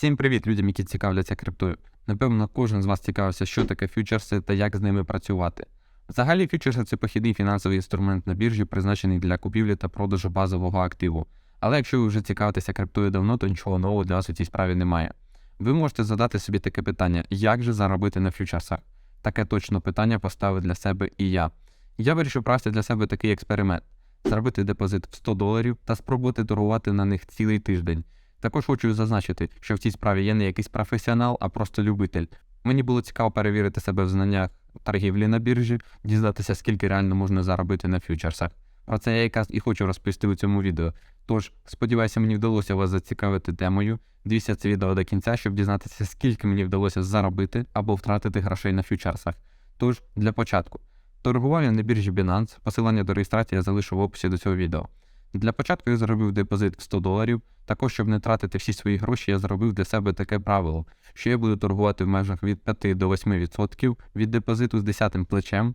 Всім привіт людям, які цікавляться криптою. Напевно, кожен з вас цікавився, що таке фьючерси та як з ними працювати. Взагалі, фьючерси це похідний фінансовий інструмент на біржі, призначений для купівлі та продажу базового активу. Але якщо ви вже цікавитеся криптою давно, то нічого нового для вас у цій справі немає. Ви можете задати собі таке питання: як же заробити на фьючерсах? Таке точно питання поставив для себе і я. Я вирішив провести для себе такий експеримент: зробити депозит в 100 доларів та спробувати торгувати на них цілий тиждень. Також хочу зазначити, що в цій справі я не якийсь професіонал, а просто любитель. Мені було цікаво перевірити себе в знаннях торгівлі на біржі, дізнатися, скільки реально можна заробити на фьючерсах. Про це я якраз і хочу розповісти у цьому відео. Тож, сподіваюся, мені вдалося вас зацікавити темою. Дивіться це відео до кінця, щоб дізнатися, скільки мені вдалося заробити або втратити грошей на фьючерсах. Тож, для початку, торгував я на біржі Binance, посилання до реєстрації я залишу в описі до цього відео. Для початку я зробив депозит в 100 доларів. Також, щоб не тратити всі свої гроші, я зробив для себе таке правило, що я буду торгувати в межах від 5 до 8% від депозиту з 10 плечем.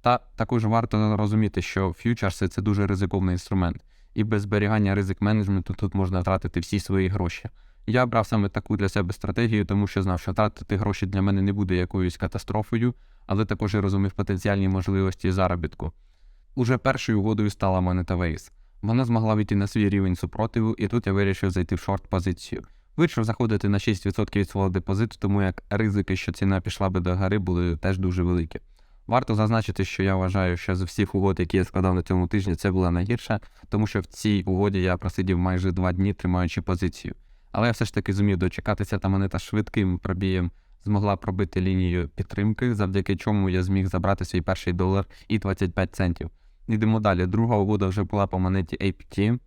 Та також варто розуміти, що фьючерси це дуже ризиковний інструмент, і без зберігання ризик менеджменту тут можна втратити всі свої гроші. Я брав саме таку для себе стратегію, тому що знав, що втратити гроші для мене не буде якоюсь катастрофою, але також і розумів потенціальні можливості заробітку. Уже першою угодою стала монета Waze. Вона змогла вийти на свій рівень супротиву, і тут я вирішив зайти в шорт позицію. Вирішив заходити на 6% від свого депозиту, тому як ризики, що ціна пішла би до гори, були теж дуже великі. Варто зазначити, що я вважаю, що з всіх угод, які я складав на цьому тижні, це була найгірша, тому що в цій угоді я просидів майже два дні, тримаючи позицію. Але я все ж таки зумів дочекатися, та монета швидким пробієм змогла пробити лінію підтримки, завдяки чому я зміг забрати свій перший долар і 25 центів. Йдемо далі. Друга угода вже була по монеті APT.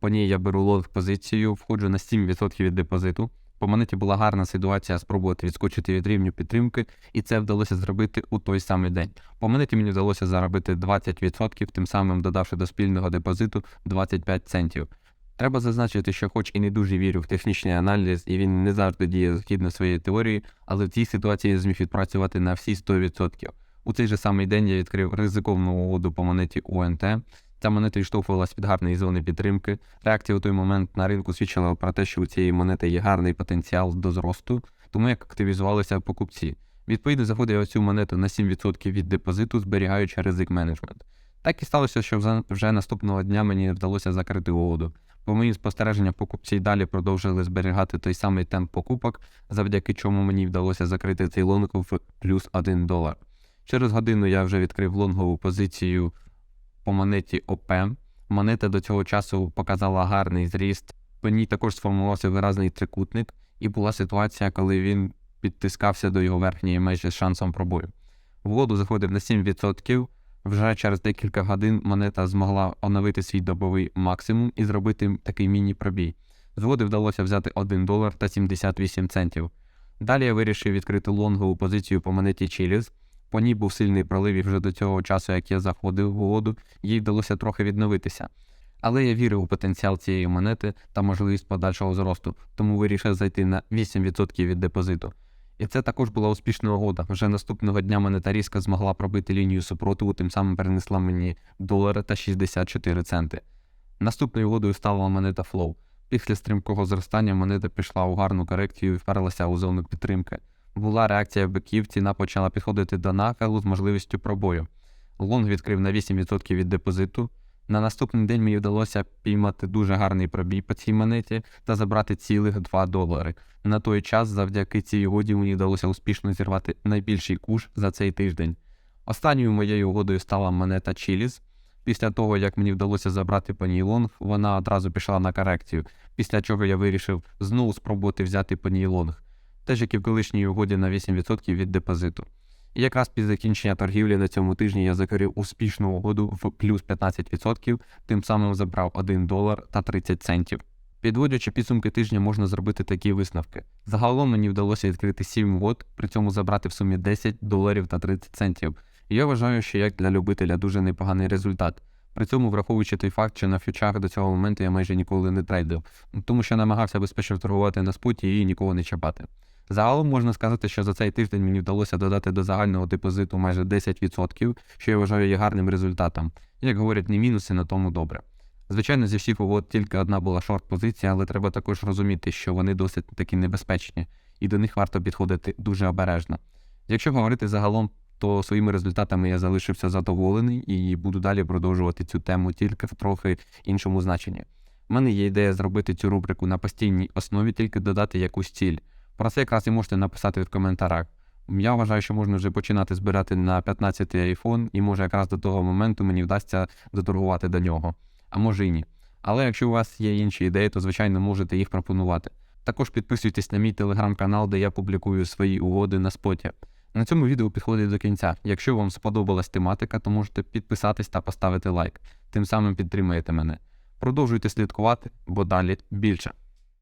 По ній я беру лонг позицію, входжу на 7% від депозиту. По монеті була гарна ситуація спробувати відскочити від рівню підтримки, і це вдалося зробити у той самий день. По монеті мені вдалося заробити 20%, тим самим додавши до спільного депозиту 25 центів. Треба зазначити, що, хоч і не дуже вірю в технічний аналіз, і він не завжди діє згідно своєї теорії, але в цій ситуації я зміг відпрацювати на всі 100%. У цей же самий день я відкрив ризиковну угоду по монеті УНТ. Ця монета відштовхувалась від гарної зони підтримки. Реакція у той момент на ринку свідчила про те, що у цієї монети є гарний потенціал до зросту, тому як активізувалися покупці. Відповідно, заходив я цю монету на 7% від депозиту, зберігаючи ризик менеджмент. Так і сталося, що вже наступного дня мені вдалося закрити угоду. По моїм спостереженням, покупці далі продовжили зберігати той самий темп покупок, завдяки чому мені вдалося закрити цей лонг в плюс 1 долар. Через годину я вже відкрив лонгову позицію по монеті ОП. Монета до цього часу показала гарний зріст. По ній також сформувався виразний трикутник, і була ситуація, коли він підтискався до його верхньої межі з шансом пробою. В воду заходив на 7%. Вже через декілька годин монета змогла оновити свій добовий максимум і зробити такий міні-пробій. З води вдалося взяти 1 долар та 78 центів. Далі я вирішив відкрити лонгову позицію по монеті Chiliz. По ній був сильний пролив і вже до цього часу, як я заходив в воду, їй вдалося трохи відновитися. Але я вірив у потенціал цієї монети та можливість подальшого зросту, тому вирішив зайти на 8% від депозиту. І це також була успішна угода. Вже наступного дня монета різко змогла пробити лінію супротиву, тим самим перенесла мені долари та 64 центи. Наступною угодою стала монета Flow. Після стрімкого зростання монета пішла у гарну корекцію і вперлася у зону підтримки. Була реакція биків, ціна почала підходити до нахилу з можливістю пробою. Лонг відкрив на 8% від депозиту. На наступний день мені вдалося піймати дуже гарний пробій по цій монеті та забрати цілих 2 долари. На той час, завдяки цій угоді, мені вдалося успішно зірвати найбільший куш за цей тиждень. Останньою моєю угодою стала монета Chiliz. Після того, як мені вдалося забрати по ній лонг, вона одразу пішла на корекцію, після чого я вирішив знову спробувати взяти по ній лонг теж як і в колишній угоді на 8% від депозиту. І якраз під закінчення торгівлі на цьому тижні я закрив успішну угоду в плюс 15%, тим самим забрав 1 долар та 30 центів. Підводячи підсумки тижня, можна зробити такі висновки. Загалом мені вдалося відкрити 7 угод, при цьому забрати в сумі 10 доларів та 30 центів. І я вважаю, що як для любителя дуже непоганий результат. При цьому враховуючи той факт, що на фьючах до цього моменту я майже ніколи не трейдив, тому що намагався безпечно торгувати на споті і нікого не чіпати. Загалом можна сказати, що за цей тиждень мені вдалося додати до загального депозиту майже 10%, що я вважаю є гарним результатом. Як говорять, не мінуси на тому добре. Звичайно, зі всіх угод тільки одна була шорт-позиція, але треба також розуміти, що вони досить таки небезпечні, і до них варто підходити дуже обережно. Якщо говорити загалом, то своїми результатами я залишився задоволений і буду далі продовжувати цю тему тільки в трохи іншому значенні. У мене є ідея зробити цю рубрику на постійній основі, тільки додати якусь ціль. Про це якраз і можете написати в коментарях. Я вважаю, що можна вже починати збирати на 15-й iPhone, і може якраз до того моменту мені вдасться доторгувати до нього. А може і ні. Але якщо у вас є інші ідеї, то звичайно можете їх пропонувати. Також підписуйтесь на мій телеграм-канал, де я публікую свої угоди на споті. На цьому відео підходить до кінця. Якщо вам сподобалась тематика, то можете підписатись та поставити лайк. Тим самим підтримаєте мене. Продовжуйте слідкувати, бо далі більше.